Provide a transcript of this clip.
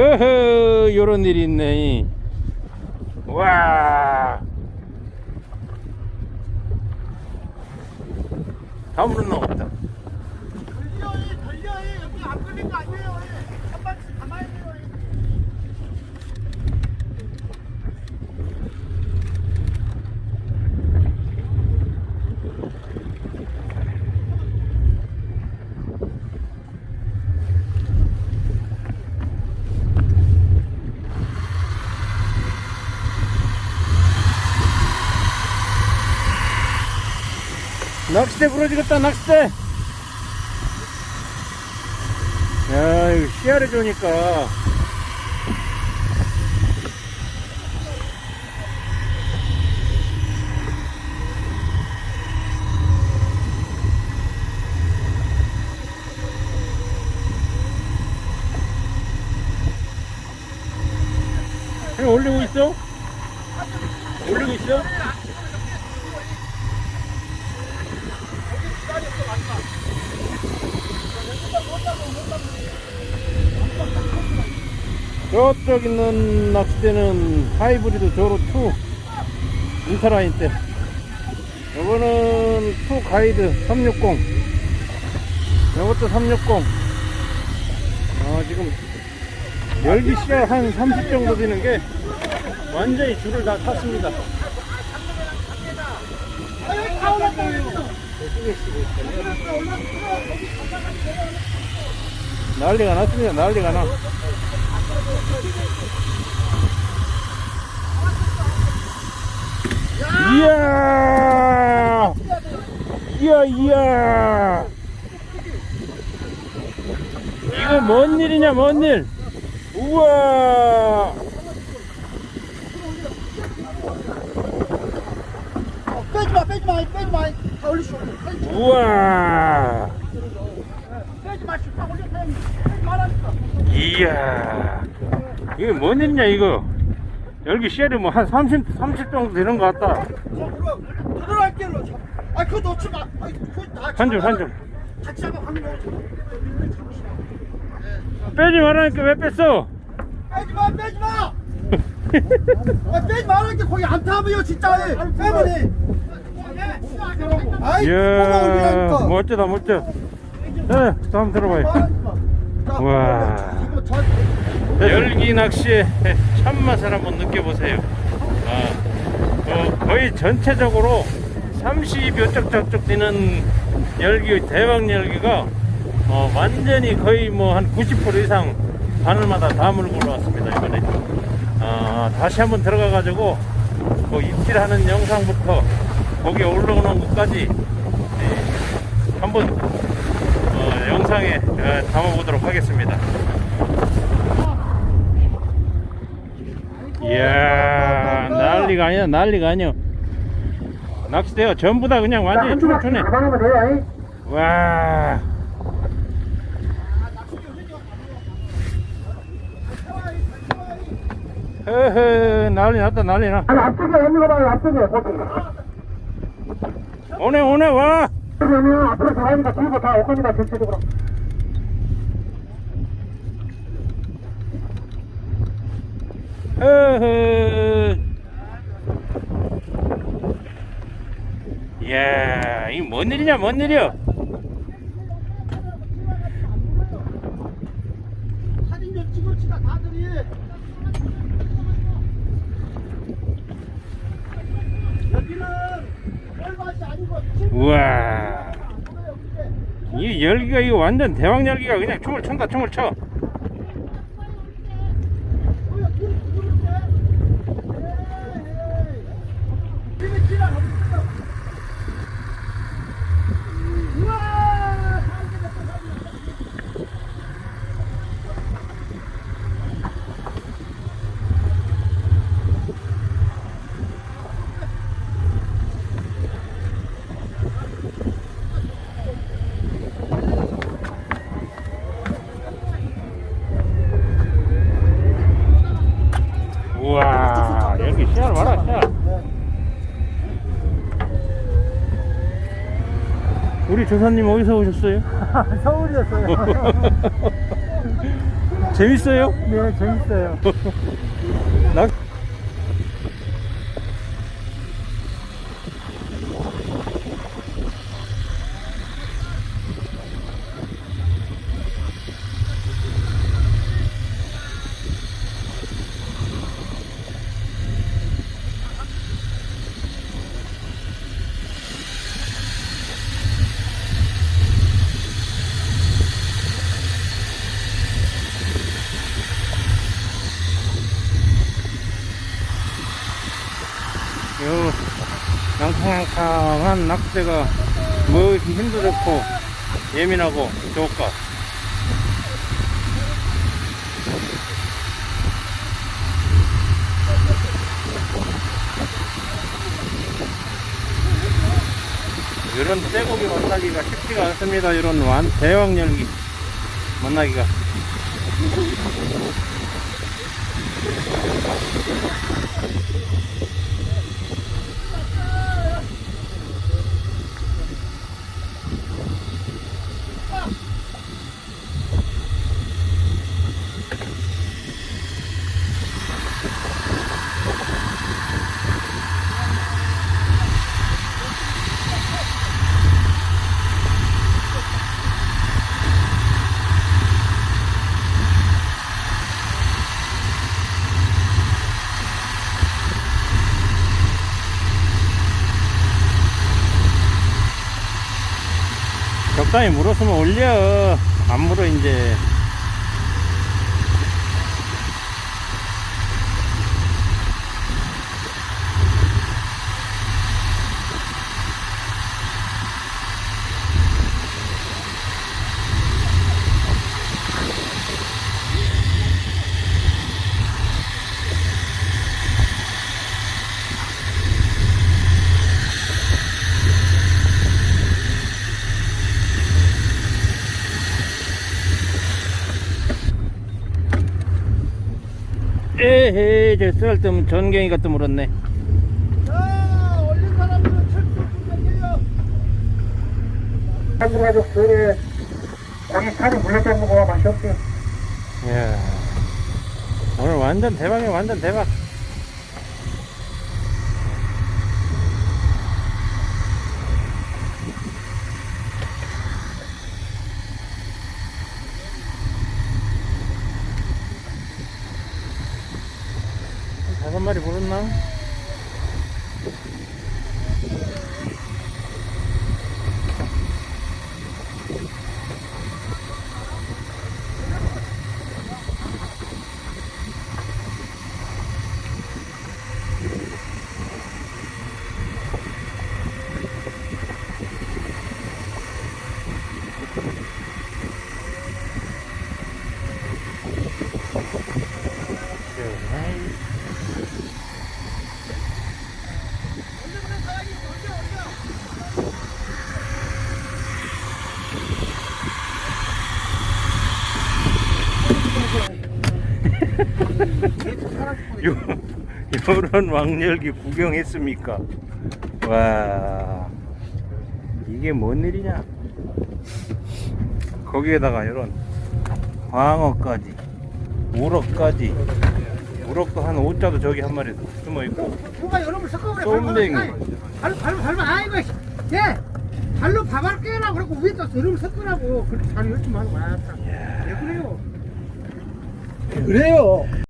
허허 요런 일이 있네. 와. 다물은 나왔다 달려요, 달려요. 여기 안 끌린 거 아니에요. 한 발씩 가만히 있어요. 낚싯대 부러지겠다 낚싯대. 야 이거 씨알해 주니까 그냥 올리고 있어? 올리고 있어? 저쪽 있는 낚싯대는 하이브리드 조로 2 인터라인 대. 요거는 2 가이드 360 요것도 360 어, 지금 열기 시작 한30 정도 되는 게 완전히 줄을 다 탔습니다. 난리가 났습니다. 난리가 나 이야 이야 이야 이거 뭔 일이냐 뭔 일 우와 어, 빼지 마, 빼지 마, 빼지 마. 다 올리시오. 마, 우와 빼지 마시오. 다 올려, 빼지 말라니까. 이야 이게 뭔 일이냐 이거 여기 씨알이 뭐 한 30, 30 정도 되는 것 같다 자, 그럼 들어갈게, 로 아, 그거 넣지 마. 아이, 그거 다한 점, 한 점. 같이 잡아, 한 점. 빼지 말라니까 왜 뺐어 빼지 마, 빼지 마. 아, 빼지 말라니까 거기 안 타면요, 진짜. 빼면 해. 아이, 이야. 멋지다 멋져 네 다음 들어봐요 자, 와. 열기 낚시의 참맛을 한번 느껴보세요. 아, 어, 거의 전체적으로 30여 쪽 저쪽 되는 열기, 대왕 열기가 어, 완전히 거의 뭐 한 90% 이상 바늘마다 다 물고 왔습니다, 이번에. 아, 다시 한번 들어가가지고 그 입질하는 영상부터 거기에 올라오는 것까지 네, 한번 어, 영상에 어, 담아보도록 하겠습니다. 이야 난리가 아니야 난리가 아니야. 낚싯대가 전부 다 그냥 완전히 춤추네. 와 허허 난리 났다 난리 나. 아니, 앞쪽에 거 봐요, 앞쪽에. 오네 오네 와. 앞으로 들어가니까 뒤로 다 오겁니다, 전체적으로. 허허 이야 이게 뭔 일이냐 뭔 일이야 사진 좀 찍읍시다, 다들이. 여기는 뻘밭이 아니고 우와. 이 열기가 이거 완전 대왕 열기가 그냥 춤을 춘다 춤을 춰 우와 여기 시야를 봐라 시야 우리 조사님 어디서 오셨어요? 서울이었어요. 재밌어요? 네 재밌어요 낚 요 낙지가 뭐 좋고 예민하고 좋을까? 이런 쇠고기 만나기가 쉽지가 않습니다. 이런 완 대왕 열기 만나기가 적당히 물었으면 올려. 안 물어 이제 저 쓸데없는 전갱이가 또 물었네. 자 올린 사람들은 철수 준비해요 한국 가족 둘에 거기 살이 물렸다는 거 맛이 없어요. 이야 오늘 완전 대박이야 완전 대박 다섯 마리 물었나? 요, 요런 왕열기 구경했습니까? 와, 이게 뭔 일이냐? 거기에다가 이런 광어까지, 우럭까지, 우럭도 한 5자도 저기 한 마리 숨어 있고, 누가 여러분 섞어버려 쏨댕이. 발로 발로 발로 아이고 예 발로 밥알 깨라 그러고 위에 다 여러분 섞으라고 그렇게 잘 열심히 하고 와야 왜 그래요 그래요